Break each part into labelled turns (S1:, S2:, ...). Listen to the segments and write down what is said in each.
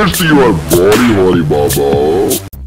S1: It's your body, Holy Baba.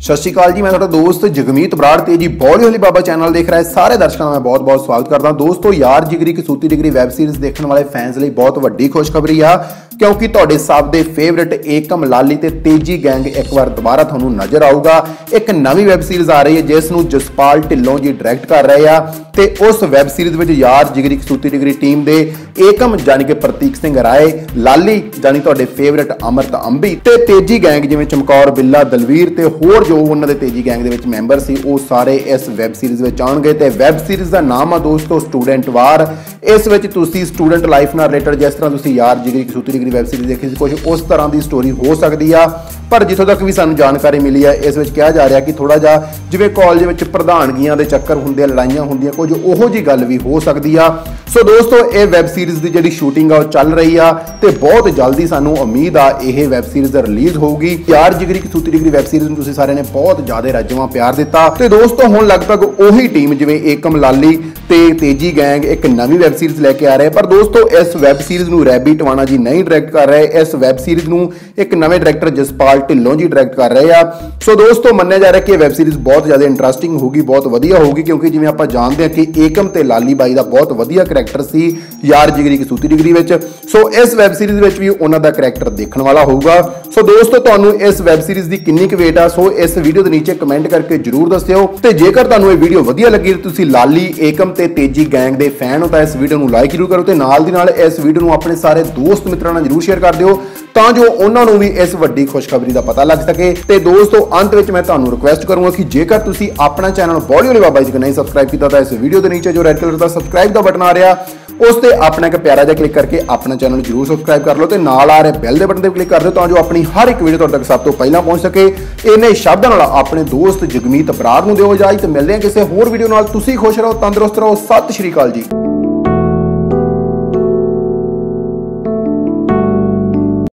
S2: ਸਤਿ ਸ਼੍ਰੀ ਅਕਾਲ ਜੀ ਮੈਂ ਤੁਹਾਡਾ ਦੋਸਤ ਜਗਮੀਤ ਬਰਾੜ ਤੇ ਜੀ ਬੋਲੀ ਹੋਲੀ ਬਾਬਾ ਚੈਨਲ ਦੇਖ ਰਹੇ ਸਾਰੇ ਦਰਸ਼ਕਾਂ ਦਾ ਮੈਂ ਬਹੁਤ-ਬਹੁਤ ਸਵਾਗਤ ਕਰਦਾ। ਦੋਸਤੋ Yaar Jigri Kasooti degree web series ਦੇਖਣ ਵਾਲੇ ਫੈਨਸ ਲਈ ਬਹੁਤ ਵੱਡੀ ਖੁਸ਼ਖਬਰੀ ਆ। ਕਿਉਂਕਿ ਤੁਹਾਡੇ ਸਭ ਦੇ ਫੇਵਰਿਟ ਏਕਮ ਲਾਲੀ ਤੇ ਤੇਜੀ ਗੈਂਗ ਇੱਕ ਵਾਰ ਦੁਬਾਰਾ ਤੁਹਾਨੂੰ ਨਜ਼ਰ ਆਊਗਾ। ਇੱਕ ਨਵੀਂ ਵੈਬ ਸੀਰੀਜ਼ ਆ ਰਹੀ ਹੈ, ਜਿਸ ਨੂੰ ਜਸਪਾਲ ਢਿੱਲੋਂ ਜੀ ਡਾਇਰੈਕਟ ਕਰ ਰਹੇ ਆ। ਤੇ ਉਸ ਵੈਬ ਸੀਰੀਜ਼ ਵਿੱਚ ਯਾਰ ਜਿਗਰੀ ਕਸੂਤੀ ਡਿਗਰੀ ਟੀਮ ਦੇ ਏਕਮ ਜਾਨੀ ਕਿ ਪ੍ਰਤੀਕ ਸਿੰਘ ਰਾਏ, ਲਾਲੀ ਜਾਨੀ ਤੁਹਾਡੇ ਫੇਵਰਿਟ ਅਮਰਤ ਅੰਬੀ ਤੇ ਤੇਜੀ ਗੈਂਗ ਜਿਵੇਂ ਚਮਕੌਰ, ਬਿੱਲਾ, ਦਲਵੀਰ ਤੇ ਹੋਰ ਜੋ ਉਹਨਾਂ ਦੇ ਤੇਜੀ ਗੈਂਗ ਦੇ ਵਿੱਚ ਮੈਂਬਰ ਸੀ, ਉਹ ਸਾਰੇ ਇਸ ਵੈਬ ਸੀਰੀਜ਼ ਵਿੱਚ ਆਉਣਗੇ। ਤੇ ਵੈਬ ਸੀਰੀਜ਼ ਦਾ ਨਾਮ ਆ ਦੋਸਤੋ ਸਟੂਡੈਂਟ ਵਾਰ। ਇਸ ਵਿੱਚ ਤੁਸੀਂ ਸਟੂਡੈਂਟ ਲਾਈਫ ਨਾਲ ਰਿਲੇਟਡ ਜਿਸ ਤਰ੍ਹਾਂ ਤੁਸੀਂ Yaar Jigri Kasooti degree web series ਦੇਖੀ ਸੀ ਕੁਝ ਉਸ ਤਰ੍ਹਾਂ ਦੀ ਸਟੋਰੀ ਹੋ ਸਕਦੀ ਆ। ਪਰ ਜਿੱਥੋਂ ਤੱਕ ਵੀ ਸਾਨੂੰ ਜਾਣਕਾਰੀ ਮਿਲੀ ਹੈ ਇਸ ਵਿੱਚ ਕਿਹਾ ਜਾ ਰਿਹਾ ਕਿ ਥੋੜਾ ਜਿਹਾ ਜਿਵੇਂ ਕਾਲਜ ਵਿੱਚ ਪ੍ਰਧਾਨਗੀਆਂ ਦੇ ਚੱਕਰ ਹੁੰਦੇ ਆ, ਲੜਾਈਆਂ ਹੁੰਦੀਆਂ, ਕੁਝ ਉਹੋ ਜੀ ਗੱਲ ਵੀ ਹੋ ਸਕਦੀ ਆ। ਸੋ ਦੋਸਤੋ, ਇਹ ਵੈਬ ਸੀਰੀਜ਼ ਦੀ ਜਿਹੜੀ ਸ਼ੂਟਿੰਗ ਆ, ਉਹ ਚੱਲ ਰਹੀ ਆ ਤੇ ਬਹੁਤ ਜਲਦੀ ਸਾਨੂੰ ਉਮੀਦ ਆ, ਇਹ ਵੈਬ ਸੀਰੀਜ਼ ਰਿਲੀਜ਼ ਹੋਊਗੀ। Yaar Jigri Kasooti degree web series ਨੂੰ ਤੁਸੀਂ ਸਾਰਿਆਂ ਨੇ ਬਹੁਤ ਜ਼ਿਆਦਾ ਰੱਜਵਾਂ ਪਿਆਰ ਦਿੱਤਾ। ਤੇ ਦੋਸਤੋ, ਹੁਣ ਲਗਭਗ ਉਹੀ ਟੀਮ ਜਿਵੇਂ ਏਕਮ ਲਾਲੀ ਤੇ ਤੇਜੀ ਗੈਂਗ ਇੱਕ ਨਵੀਂ ਵੈਬ ਸੀਰੀਜ਼ ਲੈ ਕੇ ਆ ਰਹੇ ਪਰ ਦੋਸਤੋ, ਇਸ ਵੈਬ ਸੀਰੀਜ਼ ਨੂੰ ਰੈਬੀ ਟਵਾਣਾ ਜੀ ਨਹੀਂ ਡਾਇਰੈਕਟ ਕਰ ਰਹੇ। ਇਸ ਵੈਬ ਸੀਰੀਜ਼ ਨੂੰ ਇੱਕ ਨਵੇਂ ਡਾਇਰੈਕਟਰ ਜਸਪਾਲ ਢਿੱਲੋਂ ਜੀ ਡਾਇਰੈਕਟ ਕਰ ਰਹੇ ਆ। ਸੋ ਦੋਸਤੋ, ਮੰਨਿਆ ਜਾ ਰਿਹਾ ਕਿ ਇਹ ਵੈਬ ਸੀਰੀਜ਼ ਬਹੁਤ ਜ਼ਿਆਦਾ ਇੰਟਰਸਟਿੰਗ ਹੋਊਗੀ, ਬਹੁਤ ਵਧੀਆ ਹੋਊਗੀ, ਕਿਉਂਕਿ ਜਿਵੇਂ ਆਪਾਂ ਜਾਣਦੇ ਹਾਂ ਕਿ ਏਕਮ ਤੇ ਲਾਲੀ ਬਾਈ ਦਾ ਬਹੁਤ ਵਧੀਆ ਕੈਰੈਕਟਰ ਸੀ। ਯਾਰ ਜਿਗਰੀ ਕਸੂਤੀ ਡਿਗਰੀ ਵਿੱਚ। ਸੋ ਇਸ ਵੈਬ ਸੀਰੀਜ਼ ਵਿੱਚ ਵੀ ਉਹਨਾਂ ਦਾ ਕੈਰੈਕਟਰ ਦੇਖਣ ਵਾਲਾ ਹੋਊਗਾ। ਸੋ ਦੋਸਤੋ, ਤੁਹਾਨੂੰ ਇਸ ਵੈਬ ਸੀਰੀਜ਼ ਦੀ ਕਿੰਨੀ ਕੁ ਵੇਟ ਆ ਸੋ ਇਸ ਵੀਡੀਓ ਦੇ ਨੀਚੇ ਕਮੈਂਟ ਕਰਕੇ ਜਰੂਰ ਦੱਸਿਓ। ਤੇ ਜੇਕਰ ਤੁਹਾਨੂੰ ਇਹ ਵੀਡੀਓ ਵਧੀਆ ਲੱਗੀ, ਤਾਂ ਤੁਸੀਂ ਲਾਲੀ, ਏਕਮ ਤੇ ਤੇਜੀ ਗੈਂਗ ਦੇ ਫੈਨ ਹੋ, ਤਾਂ ਇਸ ਵੀਡੀਓ ਨੂੰ ਲਾਈਕ ਜ਼ਰੂਰ ਕਰੋ ਤੇ ਨਾਲ ਦੀ ਨਾਲ ਇਸ ਵੀਡੀਓ ਨੂੰ ਆਪਣੇ ਸਾਰੇ ਦੋਸਤ ਮਿੱਤਰਾਂ ਨਾਲ ਜਰੂਰ ਸ਼ੇਅਰ ਕਰ ਦਿਓ। ਤਾਂ ਜੋ ਉਹਨਾਂ ਨੂੰ ਵੀ ਇਸ ਵੱਡੀ ਖੁਸ਼ਖਬਰੀ ਦਾ ਪਤਾ ਲੱਗ ਸਕੇ। ਤੇ ਦੋਸਤੋ, ਅੰਤ ਵਿੱਚ ਮੈਂ ਤੁਹਾਨੂੰ ਰਿਕੁਐਸਟ ਕਰੂੰਗਾ ਕਿ ਜੇਕਰ ਤੁਸੀਂ ਆਪਣਾ ਚੈਨਲ ਬੋਲੀ ਵਾਲੇ ਬਾਬਾ ਜੀ ਕੋ ਨਹੀਂ ਸਬਸਕ੍ਰਾਈਬ ਕੀਤਾ, ਤਾਂ ਇਸ ਵੀਡੀਓ ਦੇ ਨੀਚੇ ਜੋ ਰੈੱਡ ਕਲਰ ਦਾ ਸਬਸਕ੍ਰਾਈਬ ਦਾ ਬਟਨ ਆ ਰਿਹਾ, ਉਸ ਤੇ ਆਪਣਾ ਇੱਕ ਪਿਆਰਾ ਜਿਹਾ ਕਲਿੱਕ ਕਰਕੇ ਆਪਣਾ ਚੈਨਲ ਜਰੂਰ ਸਬਸਕ੍ਰਾਈਬ ਕਰ ਲਓ ਤੇ ਨਾਲ ਆ ਰਹੇ ਬੈਲ ਦੇ ਬਟਨ ਤੇ ਕਲਿੱਕ ਕਰ ਦਿਓ ਤਾਂ ਜੋ ਆਪਣੀ ਹਰ ਇੱਕ ਵੀਡੀਓ ਤੁਹਾਡੇ ਤੱਕ ਸਭ ਤੋਂ ਪਹਿਲਾਂ ਪਹੁੰਚ ਸਕੇ। ਇਹਨੇ ਸ਼ਬਦਾਂ ਨਾਲ ਆਪਣੇ ਦੋਸਤ ਜਗਮੀਤ ਬਰਾੜ ਨੂੰ ਦਿਓ ਇਜਾਜ਼ਤ। ਮਿਲਦੇ ਹਾਂ ਕਿਸੇ ਹੋਰ ਵੀਡੀਓ ਨਾਲ। ਤੁਸੀਂ ਖੁਸ਼ ਰਹੋ, ਤੰਦਰੁਸਤ ਰਹੋ। ਸਤਿ ਸ਼੍ਰੀ ਅਕਾਲ ਜੀ।